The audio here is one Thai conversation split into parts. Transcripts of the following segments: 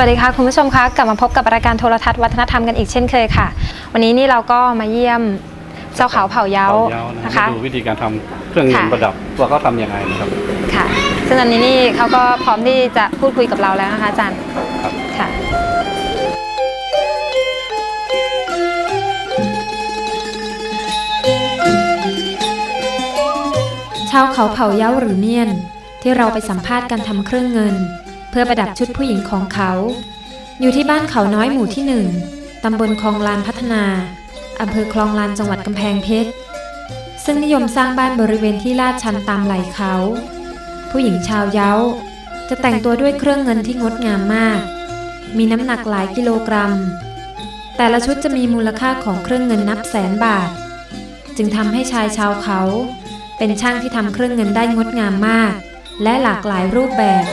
วัสดีค่ะคุณผู้ชมคะกลับมาพบกับรายการโทรทัศน์วัฒนธรรมกันอีกเช่นเคยค่ะ วันนี้นี่เราก็มาเยี่ยมเจ้าเขาเผ่าเย้าเผาเย้านะนะคะมาดูวิธีการทำเครื่องเงินค่ะประดับว่าเขาทำยังไงนะครับค่ะ ซึ่งอันนี้นี่เขาก็พร้อมที่จะพูดคุยกับเราแล้วนะคะอาจารย์ครับค่ะชาวเขาเผ่าเย้าหรือเมียน ที่เราไปสัมภาษณ์การทำเครื่องเงินเพื่อประดับชุดผู้หญิงของเขา อยู่ที่บ้านเขาน้อยหมู่ที่หนึ่งตำบลคลองลานพัฒนาอำเภอคลองลานจังหวัดกำแพงเพชร ซึ่งนิยมสร้างบ้านบริเวณที่ลาดชันตามไหล่เขา ผู้หญิงชาวเย้า จะแต่งตัวด้วยเครื่องเงินที่งดงามมาก มีน้ำหนักหลายกิโลกรัม แต่ละชุดจะมีมูลค่าของเครื่องเงินนับแสนบาท จึงทำให้ชายชาวเขา เป็นช่างที่ทำเครื่องเงินได้งดงามมาก และหลากหลายรูปแบบ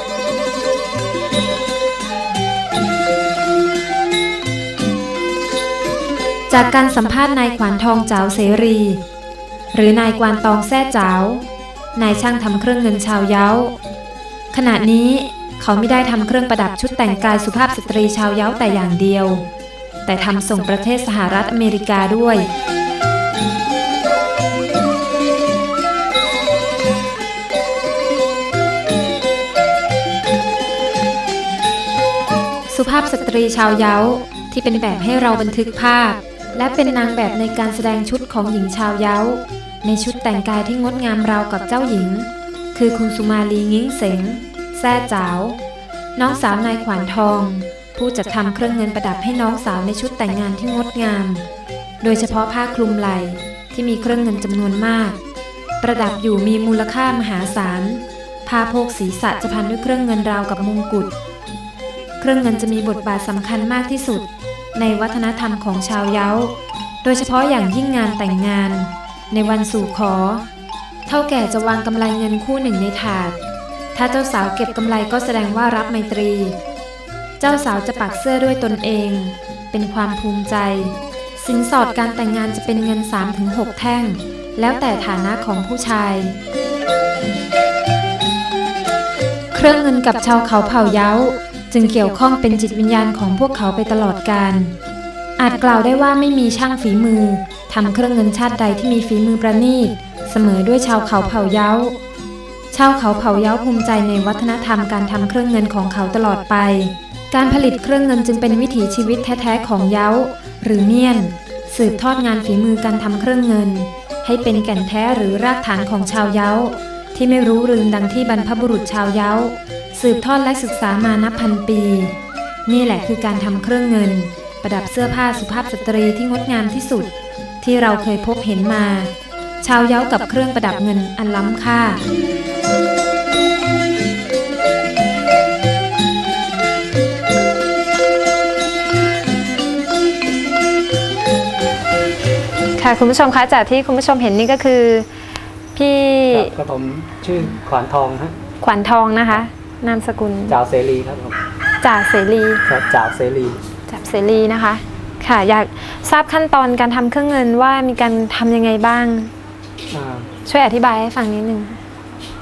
จากการสัมภาษณ์นายขวานทองเจ้าเสรี หรือนายกวานตองแซ่เจ้านายช่างทำเครื่องเงินชาวเย้า ขณะนี้เขาไม่ได้ทำเครื่องประดับชุดแต่งกายสุภาพสตรีชาวเย้าแต่อย่างเดียว แต่ทำส่งประเทศสหรัฐอเมริกาด้วย สุภาพสตรีชาวเย้าที่เป็นแบบให้เราบันทึกภาพ และเป็นนางแบบในการแสดงชุดของหญิงชาวเย้า ในชุดแต่งกายที่งดงามราวกับเจ้าหญิง คือคุณสุมาลีงิ้งเสงแซ่จ๋าวน้องสาวนายขวานทอง ผู้จัดทำเครื่องเงินประดับให้น้องสาวในชุดแต่งงานที่งดงาม โดยเฉพาะผ้าคลุมไหล่ที่มีเครื่องเงินจำนวนมาก ประดับอยู่มีมูลค่ามหาศาลผ้าโพกศีรษะจะพันด้วยเครื่องเงินราวกับมงกุฎ เครื่องเงินจะมีบทบาทสำคัญมากที่สุด ในวัฒนธรรมของชาวเย้า โดยเฉพาะอย่างยิ่งงานแต่งงาน ในวันสู่ขอ เท่าแก่จะวางกำไรเงินคู่หนึ่งในถาด ถ้าเจ้าสาวเก็บกำไรก็แสดงว่ารับไมตรี เจ้าสาวจะปักเสื้อด้วยตนเอง เป็นความภูมิใจ สินสอดการแต่งงานจะเป็นเงิน 3-6 แท่ง แล้วแต่ฐานะของผู้ชายเครื่องเงินกับชาวเขาเผ่าเย้า จึงเกี่ยวข้องเป็นจิตวิญญาณของพวกเขาไปตลอดกาลอาจกล่าวได้ว่าไม่มีช่างฝีมือทำเครื่องเงินชาติใดที่มีฝีมือประณีต เสมอด้วยชาวเขาเผ่าเย้า ชาวเขาเผ่าเย้าภูมิใจในวัฒนธรรมการทำเครื่องเงินของเขาตลอดไป การผลิตเครื่องเงินจึงเป็นวิถีชีวิตแท้ๆของเย้า หรือเมียน สืบทอดงานฝีมือการทำเครื่องเงิน ให้เป็นแก่นแท้หรือรากฐานของชาวเย้า ที่ไม่รู้ลืมดังที่บรรพบุรุษชาวเย้า สืบทอดและศึกษามานับพันปี นี่แหละคือการทำเครื่องเงิน ประดับเสื้อผ้าสุภาพสตรีที่งดงามที่สุด ที่เราเคยพบเห็นมา ชาวเย้ากับเครื่องประดับเงินอันล้ำค่าค่ะคุณผู้ชมคะจากที่คุณผู้ชมเห็นนี่ก็คือ พี่ครับครับผมชื่อขวานทองฮะขวัญทองนะคะ นามสกุลจ่าวเสรีครับผมจ่าเสรีครับจ่าวเสรีจ่าเสรีนะคะ ค่ะ อยากทราบขั้นตอนการทำเครื่องเงินว่ามีการทำยังไงบ้าง อ่าช่วยอธิบายให้ฟังนิดนึง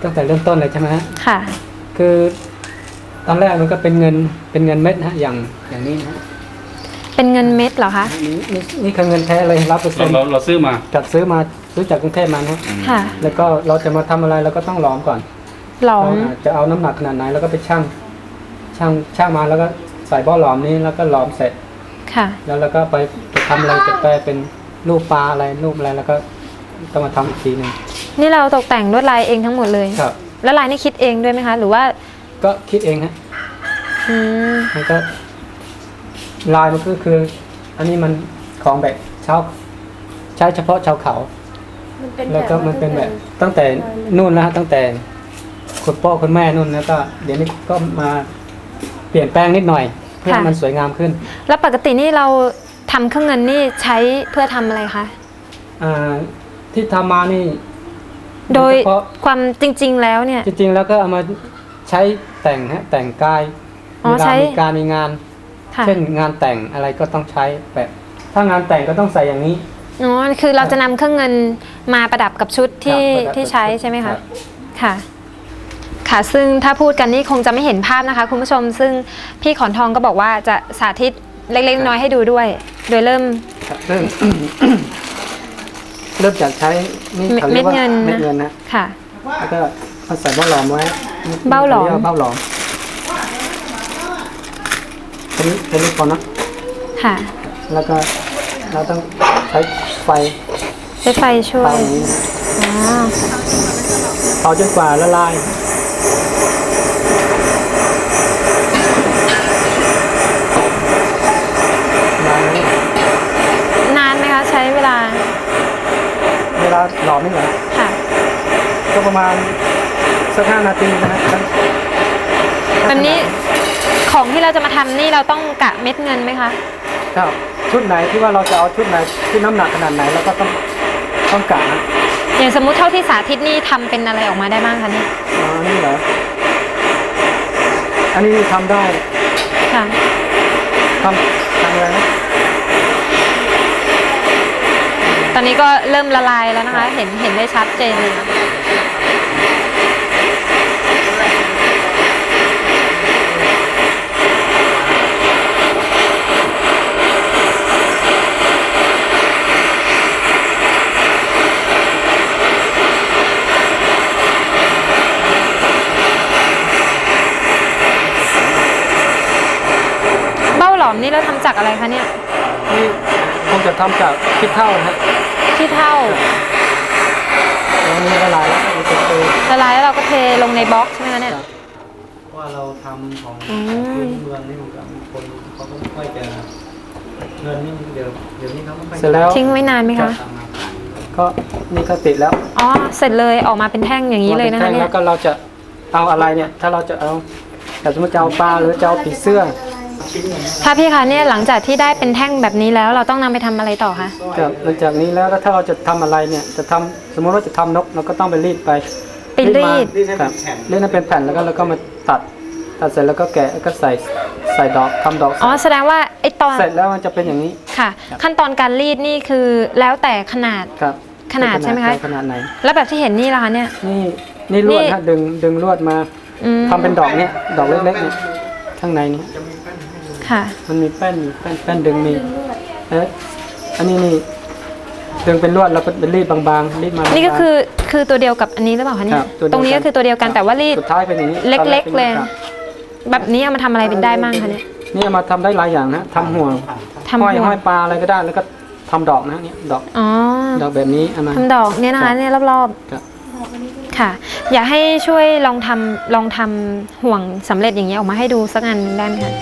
ตั้งแต่เริ่มต้นเลยใช่ไหมฮะค่ะ คือตอนแรกมันก็เป็นเงินเป็นเงินเม็ดนะฮะอย่างอย่างนี้นะฮะเป็นเงินเม็ดเหรอคะนี่นี่นี่คือเงินแท้เลยรับเปอร์เซ็เรานต์เราเราซื้อมา จัดซื้อมา ซื้อจากกรุงเทพมานะฮะค่ะ แล้วก็เราจะมาทำอะไรเราก็ต้องหลอมก่อนหลอมว่าจะเอาน้ำหนักขนาดไหนแล้วก็ไปชั่งชั่งชั่งมาแล้วก็ใส่บ่อหลอมนี้แล้วก็หลอมเสร็จ ค่ะ แล้วเราก็ไปจะทำอะไรจะแปลเป็นรูปปลาอะไรรูปอะไรแล้วก็ต้องมาทำอีกทีหนึ่งนี่เราตกแต่งลวดลายเองทั้งหมดเลย ครับ แล้วลายนี่คิดเองด้วยไหมคะ หรือว่าก็คิดเองฮะอืมมันก็ลายมันก็คือ อันนี้มันของแบบชาวใช้เฉพาะชาวเขา แล้วก็มันเป็นแบบตั้งแต่นู่นแล้วฮะตั้งแต่คุณพ่อคุณแม่นู่นแล้วก็ เดี๋ยวนี้ก็มาเปลี่ยนแปลงนิดหน่อย เพื่อให้มันสวยงามขึ้นแล้วปกตินี่เราทำเครื่องเงินนี่ใช้เพื่อทำอะไรคะ อ่าที่ทำมานี่โดยเฉพาะความจริง ๆ แล้วเนี่ย จริงๆแล้วก็เอามาใช้แต่งฮะแต่งกายอ๋อเวลาใช้ มีการมีงาน ค่ะ เช่นงานแต่งอะไรก็ต้องใช้แบบถ้างานแต่งก็ต้องใส่อย่างนี้ อ๋อคือเราจะนำเครื่องเงินมาประดับกับชุดที่ครับประดับที่ใช้ใช่ไหมครัคะบ ค่ะ ค่ะ ซึ่งถ้าพูดกันนี่คงจะไม่เห็นภาพนะคะ คุณผู้ชม ซึ่งพี่ขอนทองก็บอกว่าจะสาธิตเล็กๆน้อยๆให้ดูด้วย โดยเริ่ม ครับเริ่ม เริ่มจากใช้นี่เขาเรียกว่าเม็ดเงินนะ เม็ดเงินนะ ค่ะ แล้วก็เอาใส่เบ้าหลอมไว้เบ้าหลอมขรียกว่เบ้าหลอมแค่นี้แค่นี้พอนะค่ะ แล้วก็เราต้อง ใช้ไฟใช้ไฟช่วเป่ายอย่างนี้อ๋อเป่าจนกว่าละลายนานไหมนานไหมคะใช้เวลาเวลาหลอมนี่เหรอค่ะก็ประมาณสักห้านาทีนะฮะแบบนี้ของที่เราจะมาทำนี่เราต้องกะเม็ดเงินไหมคะ ครับ ชุดไหนที่ว่าเราจะเอาชุดไหนที่น้ำหนักขนาดไหนเราก็ต้องต้องกะนะอย่างสมมุติเท่าที่สาธิตนี่ทำเป็นอะไรออกมาได้บ้างคะเนี่ยอ๋อนี่เหรออันนี้ทำได้ค่ะ ทำทำอะไรนะ ตอนนี้ก็เริ่มละลายแล้วนะคะ เห็นเห็นได้ชัดเจนเลยค่ะ มนี่เราทำจากอะไรคะเนี่ยนี่คงจะทำจากคิดเท่านะฮะที่เท่าแล้วนี่ละลายแล้วมันจะเป็นละลายแล้วเราก็เทลงในบล็อกใช่ไหมคะเนี่ยว่าเราทำของอืม พื้นเมืองนี่มันก็มีคนเขาก็ไม่ค่อยจะเงินนี่เดี๋ยวเดี๋ยวนี้เขาไม่ค่อยเสร็จแล้วทิ้งไว้นานไหมคะก็นี่ก็ติดแล้วอ๋อ เสร็จเลยออกมาเป็นแท่งอย่างนี้เลยนะคะแท่งเนี่แล้ยวก็เราจะเอาอะไรเนี่ย ถ้าเราจะเอาแต่สมมติจะเอาปลาหรือจะเอาผีเสื้อถ้า พี่คะเนี่ยหลังจากที่ได้เป็นแท่งแบบนี้แล้วเราต้องนำไปทำอะไรต่อคะจากหลังจากนี้แล้วแล้วถ้าเราจะทำอะไรเนี่ยจะทำสมมติว่าจะทำนกเราก็ต้องไปรีดไปไปรีดมาครับรีดให้เป็นแผ่นแล้วก็แล้วก็มาตัด ตัดเสร็จแล้วก็แกะแล้วก็ใส่ใส่ดอกทำดอกอ๋อแสดงว่าไอตอนเสร็จแล้วมันจะเป็นอย่างนี้ค่ะ ขั้นตอนการรีดนี่คือแล้วแต่ขนาด ครับขนาดใช่ไหมคะ ขนาดไหน แล้วแบบที่เห็นนี่ล่ะคะเนี่ย นี่นี่ลวดนี่ ฮะดึงดึงลวดมาอืมทำเป็นดอกเนี่ยดอกเล็กๆเนี่ยข้างในเนี่ย ค่ะ มันมีแป้นอยู่แป้นแป้นดึงมีเอ๊ะอันนี้นี่ดึงเป็นลวดแล้วก็เป็นรีดบางๆรีดมานี่ก็บางๆคือคือตัวเดียวกับอันนี้หรือเปล่าคะเนี่คยรับตัวเดียวตรงนี้ก็คือตัวเดียวกันแต่ว่ารีด สุดท้ายเป็นอย่างนี้เล็กๆตอนแรป็นเลย ครับแบบนี้เอามาทำอะไรเป็นได้มั่งคะเนี่ยนี่เอามาทำได้หลายอย่างนะทำห่วงทำห้อยห่วงห้อยปลาอะไรก็ได้แล้วก็ทำดอกนะเนี่ยดอกอ๋อดอกแบบนี้เอามา ทำดอกเนี่ยนะครัคะบเนี่ยรอบครับ ๆค่ะ อยากให้ช่วยลองทำลองทำห่วงสำเร็จอย่างนี้ยออกมาให้ดูสักอันหนึ่งได้ไหมคะ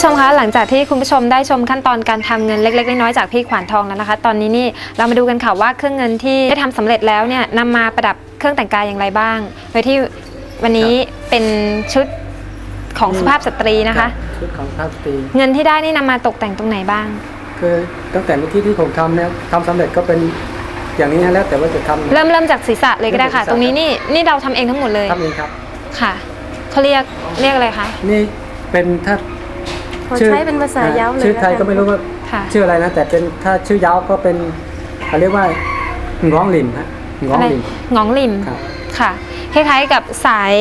ผู้ชมคะหลังจากที่คุณผู้ชมได้ชมขั้นตอนการทำเงินเล็ก ๆ น้อยๆจากพี่ขวานทองแล้วนะคะ ตอนนี้นี่เรามาดูกันค่ะว่าเครื่องเงินที่ได้ทำสำเร็จแล้วเนี่ยนำมาประดับเครื่องแต่งกายอย่างไรบ้าง โดยที่วันนี้เป็นชุดของสุภาพสตรีนะคะ ชุดของพระสตรี เงินที่ได้นี่นำมาตกแต่งตรงไหนบ้าง คือตั้งแต่เมื่อกี้ที่ผมทำเนี่ยทำสำเร็จก็เป็นอย่างนี้นะแล้วแต่ว่าจะทำเริ่มเริ่มจากศีรษะเลยก็ได้ค่ะเริ่มจากศีรษะตรงนี้นี่นี่เราทำเองทั้งหมดเลยทำเองครับค่ะเขาเรียกเรียกอะไรคะนี่เป็นถ้า ขอใช้เป็นภาษาเย้าเลยชื่อไทยแล้วกันก็ไม่รู้ว่าค่ะชื่ออะไรนะ แต่เป็นถ้าชื่อยาวก็เป็นเขาเรียกว่าง้องลิมฮะง้องอะไรลิมหงองลิมครับ ค่ะคล้ายๆกับสาย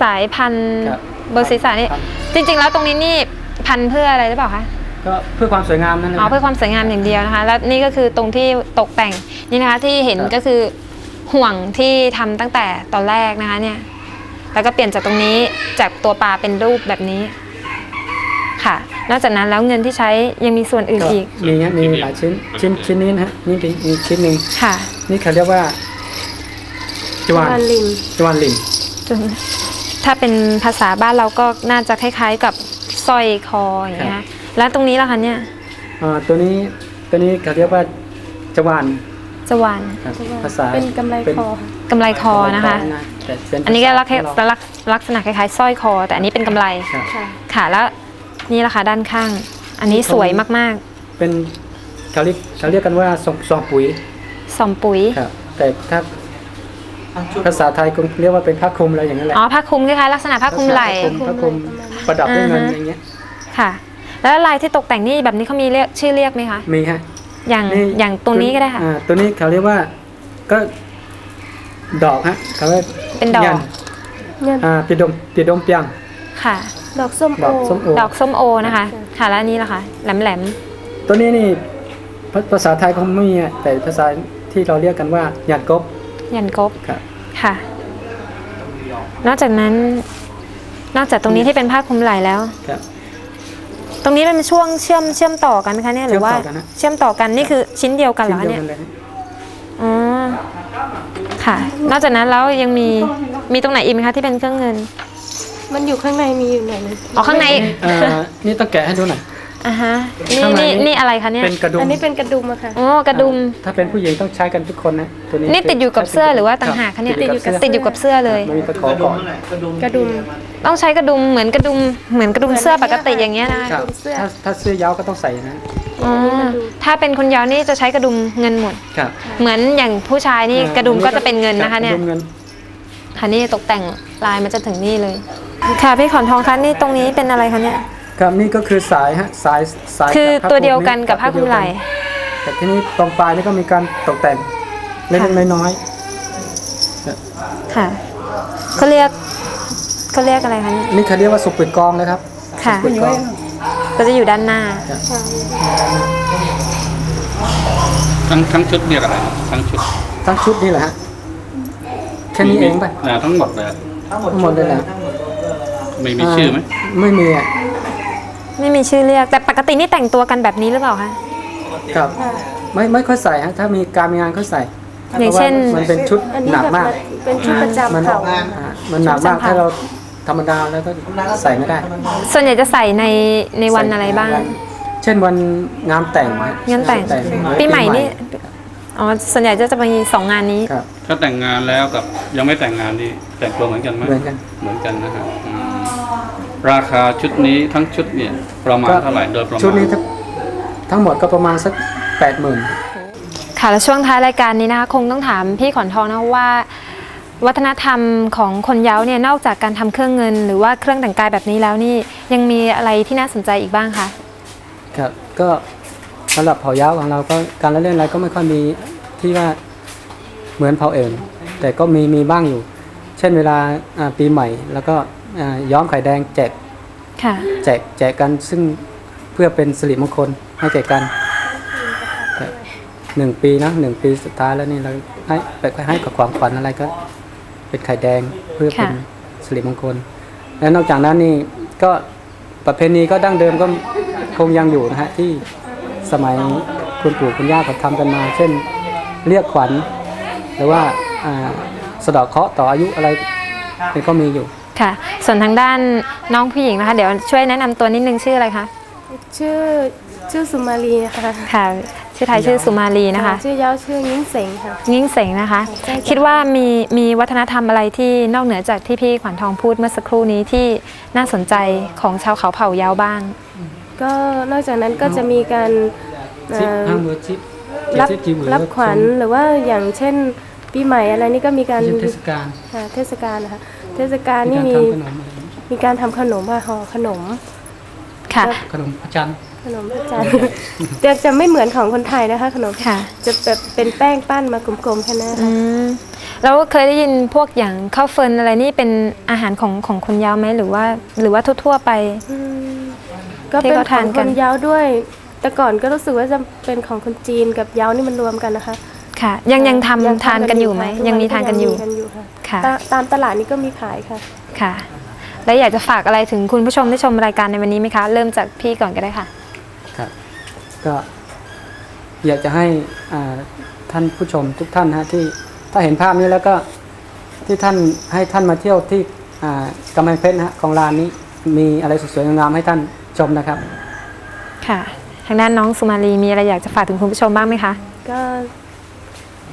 สายพันธุ์ครับเบอร์ศีรษะนี่ครับ จริง ๆ แล้วตรงนี้นี่พันธุ์เพื่ออะไรหรือเปล่าคะก็เพื่อความสวยงามนั่นแหละ อ๋อเพื่อความสวยงามอย่างเดียวนะคะ แล้วนี่ก็คือตรงที่ตกแต่งนี่นะคะที่เห็นครับ ก็คือห่วงที่ทำตั้งแต่ตอนแรกนะคะเนี่ยแล้วก็เปลี่ยนจากตรงนี้จากตัวปลาเป็นรูปแบบนี้ ค่ะ นอกจากนั้นแล้วเงินที่ใช้ยังมีส่วนอื่นก็อีก มีฮะมีหลายชิ้นชิ้นชิ้นนี้นะฮะนี่เป็นอีกชิ้นหนึ่งค่ะ นี่เขาเรียกว่าจวนวันลิงจวนลิมถ้าเป็นภาษาบ้านเราก็น่าจะคล้ายๆกับสร้อยคออย่างเงี้ยแล้วตรงนี้ล่ะคะเนี่ยอ่าตัวนี้ตัวนี้เขาเรียกว่าจวานจวานครับภาษาเป็นกำไรเป็นคอค่ะกำไรคอนะคะแต่เป็นอันนี้ก็ลักษภาษาณะลักลักษณะคล้ายๆสร้อยคอ แต่อันนี้เป็นกำไรครับค่ะค่ะแล้ว นี่ล่ะคะด้านข้าง อันนี้สวยมากเป็นเขาเรียกเขาเรียกกันว่าซองซองปุ๋ยๆสอมปุ๋ย ครับ แต่ถ้าภาษาไทยคงเรียกว่าเป็นผ้าคลุมอะไรอย่างนั้นแหละอ๋อผ้าคลุมคล้ายๆลักษณะผ้าคลุมไหล่ ผ้าคลุมประดับด้วยเงินอ่าฮะ อย่างเงี้ยค่ะ แล้วลายที่ตกแต่งนี่แบบนี้เขามีเรียกชื่อเรียกไหมคะ มีฮะ อย่างนี่อย่างตรงนี้ก็ได้ค่ะ อ่าตัวนี้เขาเรียกว่าก็ดอกฮะเขาเรียกเป็นดอก ยันเงินอ่าปีดมปีดมเปียง ค่ะ ดอกส้มดโออกส้มโอ ดอกส้มโอนะคะค่ะแล้วอันนี้ล่ะคะแหลมตัวนี้นี่ภาภาษาไทยคงไม่มีอะแต่ภาษาที่เราเรียกกันว่ายันกบๆยันกบครับค่ะ นอกจากนั้น นอกจากตรงนี้ที่เป็นผ้าคลุมไหล่แล้ว ครับ ตรงนี้เป็นช่วงเชื่อมเชื่อมต่อกันไหมคะเนี่ยหรือว่าเชื่อมต่อกันฮะเชื่อมต่อกันนี่คือชิ้นเดียวกันเหรอชิ้คะดีเนี่ยวเลยฮะอ๋อ ค่ะ นอกจากนั้นแล้วยังมีมีตรงไหนอีกไหมคะที่เป็นเครื่องเงิน มันอยู่ข้างในมีอยู่ไหนอยหนึงอ๋อข้างในเอ่อนี่ต้องแกะให้ดูหน่อย อะฮะนี่ข้างในนี่นี่นี่อะไรคะเนี่ยเป็นกระดุมอันนี้เป็นกระดุมอะค่ะ อ๋อกระดุมถ้าเป็นผู้หญิงต้องใช้กันทุกคนนะตัวนี้นี่ติดอยู่กับเสื้อหรือว่าต่างหากคะเนี่ยติดอยู่กับติดอยู่กับเสื้อเลย มันมีตะขอก่อน กระดุม ต้องใช้กระดุมเหมือนกระดุมเหมือนกระดุมเสื้อปกติอย่างเงี้ยนะครับเสื้อ ถ้าถ้าเสื้อยาวก็ต้องใส่นะอ๋อถ้าเป็นคนยาวนี่จะใช้กระดุมเงินหมด ครับเหมือนอย่างผู้ชายนี่กระดุมก็จะเป็นเงินนะคะเนี่ยกระดุมเงินค่ะนี่ตกแต่งลายมันจะถึงนี่เลย ค่ะพี่ขอนทองคะนี่ตรงนี้เป็นอะไรคะเนี่ย ครับนี่ก็คือสายฮะสายสายคือกับผ้าตัวเดียวคลุมกันกับผ้าคลุมไหล่แต่ที่นี้ตรงปลายนี่ก็มีการตกแต่งเล็กๆน้อยค่ะเขาเรียกเขาเรียกอะไรคะเนี่ยๆนี่เขาเรียกว่าสุกปิดกองนะครับ ค่ะสุกปิดกองก็จะอยู่ด้านหน้า ทั้งทั้งชุดเรียกอะไรครับทั้งชุดทั้งชุดนี่แหละฮะแค่นี้เองป่ะนะทั้งหมดเลยทั้งหมดเลยนะ ไม่มีชื่อไหมไม่มีอะไม่มีชื่อเรียก แต่ปกตินี่แต่งตัวกันแบบนี้หรือเปล่าคะ ครับ ไม่ไม่ค่อยใส่ฮะถ้ามีการมีงานก็ใส่อย่างเช่น พระว่มันเป็นชุดอันนี้หนักแบบมาก เป็นชุดประจำมันเขาอ่ามันหนักมากชุดประจำถ้าเราธรรมดาแล้วก็ใส่ไม่ได้ส่วนใหญ่จะใส่ในในวันอะไรบ้าง เช่นวันงานแต่งงานแต่ง ปีใหม่นี่ อ๋อ ส่วนใหญ่จะจะมีสองงานนี้ ครับ ถ้าแต่งงานแล้วกับยังไม่แต่งงานนี่แต่งตัวเหมือนกันไหมเหมือนกัน เหมือนกันนะฮะอืม ราคาชุดนี้ทั้งชุดเนี่ยประมาณเท่าไหร่โดยประมาณชุดนี้ทั้งทั้งหมดก็ประมาณสักแปดหมื่นค่ะแล้วช่วงท้ายรายการนี้นะคะคงต้องถามพี่ขอนทองนะว่า วัฒนธรรมของคนเย้าเนี่ยนอกจากการทำเครื่องเงิน หรือว่าเครื่องแต่งกายแบบนี้แล้วนี่ยังมีอะไรที่น่าสนใจอีกบ้างคะครับก็สำหรับเผ่าย้าวของเราก็การละเล่นอะไรก็ไม่ค่อยมีที่ว่าเหมือนเผ่าอื่นแต่ก็มีมีบ้างอยู่ เช่นเวลาอ่าปีใหม่แล้วก็อ่า ย้อมไข่แดงแจกค่ะแจกแจกกันซึ่งเพื่อเป็นสิริมงคลให้แก่กันครับหนึ่งปีนะหนึ่งปีสุดท้ายแล้วนี่เราให้ไปให้กับความฝันอะไรก็ เป็นไข่แดงเพื่อเป็นค่ะสิริมงคล และนอกจากนั้นนี่ก็ประเพณีก็ดั้งเดิมก็คงยังอยู่นะฮะที่สมัยคุณปู่คุณย่าเขาทำกันมา เช่นเรียกขวัญ หรือว่าอ่าสะเดอกเคราะห์ต่ออายุอะไรนี่ก็มีอยู่ ค่ะ ส่วนทางด้านน้องผู้หญิงนะคะ เดี๋ยวช่วยแนะนำตัวนิดนึงชื่ออะไรคะชื่อชื่อสุมาลีนะคะค่ะชื่อไทยชื่อสุมาลีนะคะชื่อยาวชื่อยิ้งเสงค่ะยิ่งเสงนะคะใช่ค่ะคิดว่ามีมีวัฒนธรรมอะไรที่นอกเหนือจากที่พี่ขวัญทองพูดเมื่อสักครู่นี้ที่น่าสนใจของชาวเขาเผ่าเยาวบ้าง ก็นอกจากนั้นก็จะมีการเอ่ซิปอห้างมือชิปรับเจ็ดสิกี่หมื่นรับขวัญหรือว่าอย่างเช่นปีใหม่อะไรนี่ก็มีการเช่นเทศกาลค่ะเทศกาลนะคะ เทศกาลมีนี่การมีทำขนมอะไรมีการทำขนมค่ะห่อขนม ค่ะ ขนมพระจันทร์ขนมพระจันทร์จะจะไม่เหมือนของคนไทยนะคะ ขนมค่ะ จะแบบเป็นแป้งปั้นมากลมๆแค่นั้นอืค่ะมแล้วเคยได้ยินพวกอย่างข้าวเฟิร์นอะไรนี่เป็นอาหารของของคนยาวไหมหรือว่าหรือว่าทั่วๆไป อืมก็ที่เป็นเขาขทาอนงกัคน นยาวด้วย แต่ก่อนก็รู้สึกว่าจะเป็นของคนจีนกับยาวนี่มันรวมกันนะคะ ค่ะ ยังยังทำยังทานกันอยู่ไหมค่ะยังมีทานกันอยู่งมีกันอยู่ ค่ะค่ะ ตาตามตลาดนี้ก็มีขายค่ะ ค่ะ แล้วอยากจะฝากอะไรถึงคุณผู้ชมที่ชมรายการในวันนี้ไหมคะ เริ่มจากพี่ก่อนก็ได้ค่ะ ครับ ก็อยากจะให้อ่าท่านผู้ชมทุกท่านนะฮะที่ถ้าเห็นภาพนี้แล้วก็ที่ท่านให้ท่านมาเที่ยวที่อ่ากำแพงเพชรนะฮะของลานนี้มีอะไรสวยๆงามๆให้ท่านชมนะครับ ค่ะ ทางด้านน้องสุมาลีมีอะไรอยากจะฝากถึงคุณผู้ชมบ้างไหมคะ ก็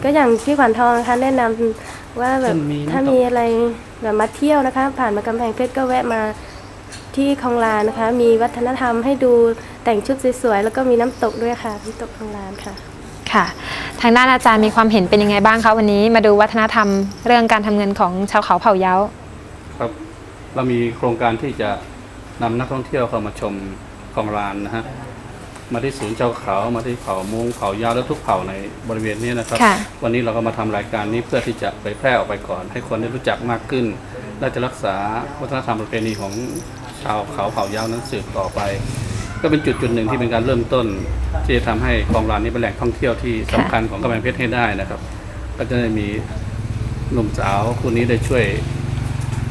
ก็อย่างพี่ขวัญทองนะคะแนะนำ ว่าแบบจะมีน้ำตกถ้ามีอะไรแบบมาเที่ยวนะคะ ผ่านมากำแพงเพชรก็แวะมาที่คลองลานนะคะ มีวัฒนธรรมให้ดูแต่งชุดสวยๆแล้วก็มีน้ำตกด้วยค่ะน้ำตกคลองลานค่ะค่ะ ทางด้านอาจารย์มีความเห็นเป็นยังไงบ้างคะวันนี้มาดูวัฒนธรรมเรื่องการทำเงินของชาวเขาเผ่าเย้าครับเรามีโครงการที่จะนำนักท่องเที่ยวเข้ามาชมคลองลานนะฮะ มาที่ศูนย์เจ้าเขามาที่เผ่ามงเผ่ายาวและทุกเผ่าในบริเวณนี้นะครับ ค่ะ วันนี้เราก็มาทำรายการนี้เพื่อที่จะเผยแพร่ออกไปก่อน ให้คนได้รู้จักมากขึ้น และจะรักษาวัฒนธรรมประเพณีของชาวเขาเผ่ายาวนั้นสืบต่อไป ก็เป็นจุดจุดหนึ่งที่เป็นการเริ่มต้น ที่จะทำให้คลองลานนี้เป็นแหล่งท่องเที่ยวที่สำคัญของกำแพงเพชรให้ได้นะครับ ก็จะได้มีหนุ่มสาวคู่นี้ได้ช่วย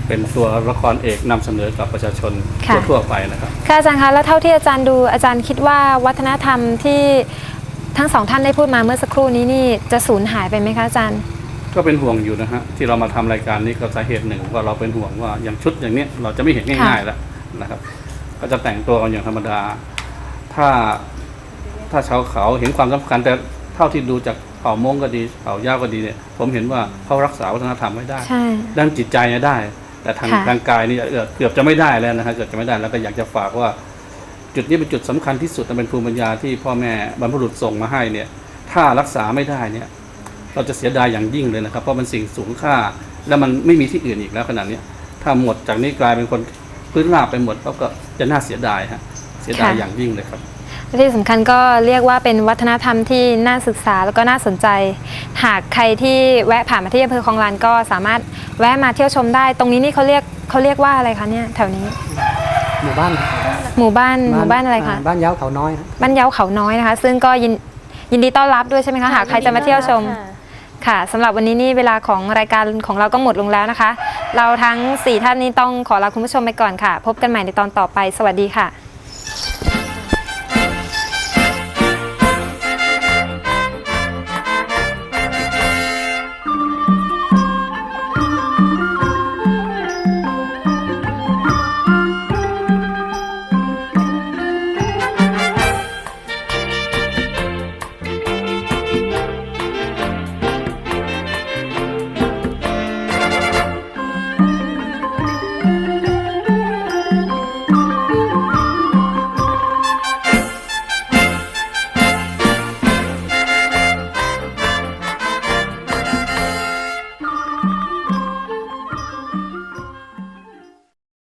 เป็นตัวละครเอกนำเสนอกับประชาชนค่ะ ทั่วๆไปนะครับ ค่ะอาจารย์คะแล้วเท่าที่อาจารย์ดูอาจารย์คิดว่าวัฒนธรรมที่ทั้งสองท่านได้พูดมาเมื่อสักครู่นี้นี่จะสูญหายไปไหมคะอาจารย์ ก็เป็นห่วงอยู่นะฮะที่เรามาทำรายการนี้ก็สาเหตุหนึ่งว่าเราเป็นห่วงว่าอย่างชุดอย่างเนี้ยเราจะไม่เห็นง่ายๆแล้วนะครับ ก็จะแต่งตัวกันอย่างธรรมดา ถ้าถ้าชาวเขาเห็นความสำคัญแต่เท่าที่ดูจากเผ่ามงก็ดีเผ่าย่าก็ดีเนี่ยผมเห็นว่าเขารักษาวัฒนธรรมไว้ได้ ใช่ ด้านจิตใจเนี่ยได้ แต่ทางค่ะทางกายนี่เอ่อเกือบจะไม่ได้แล้วนะฮะเกือบจะไม่ได้แล้วก็อยากจะฝากว่า จุดนี้เป็นจุดสำคัญที่สุดและเป็นภูมิปัญญาที่พ่อแม่บรรพบุรุษส่งมาให้เนี่ย ถ้ารักษาไม่ได้เนี่ย เราจะเสียดายอย่างยิ่งเลยนะครับ เพราะมันสิ่งสูงค่า และมันไม่มีที่อื่นอีกแล้วขนาดเนี้ยถ้าหมดจากนี้กลายเป็นคนพื้นราบไปหมดเขาก็จะน่าเสียดายฮะเสียดายอย่างยิ่งเลยครับและ ที่สำคัญก็เรียกว่าเป็นวัฒนธรรมที่น่าศึกษาแล้วก็น่าสนใจ หากใครที่แวะผ่านมาที่อำเภอคลองลานก็สามารถแวะมาเที่ยวชมได้ ตรงนี้นี่เขาเรียกเขาเรียกว่าอะไรคะเนี่ยแถวนี้ หมู่บ้านหมู่บ้านหมู่บ้านอะไรคะบ้านย้าวเขาน้อยฮะบ้านเย้าเขาน้อยนะคะ ซึ่งก็ยินยินดีต้อนรับด้วยใช่ไหมคะหากใครจะมาเที่ยวชมค่ะค่ะสำหรับวันนี้นี่เวลาของรายการของเราก็หมดลงแล้วนะคะ เราทั้ง 4 ท่านนี้ต้องขอลาคุณผู้ชมไปก่อนค่ะ พบกันใหม่ในตอนต่อไป สวัสดีค่ะ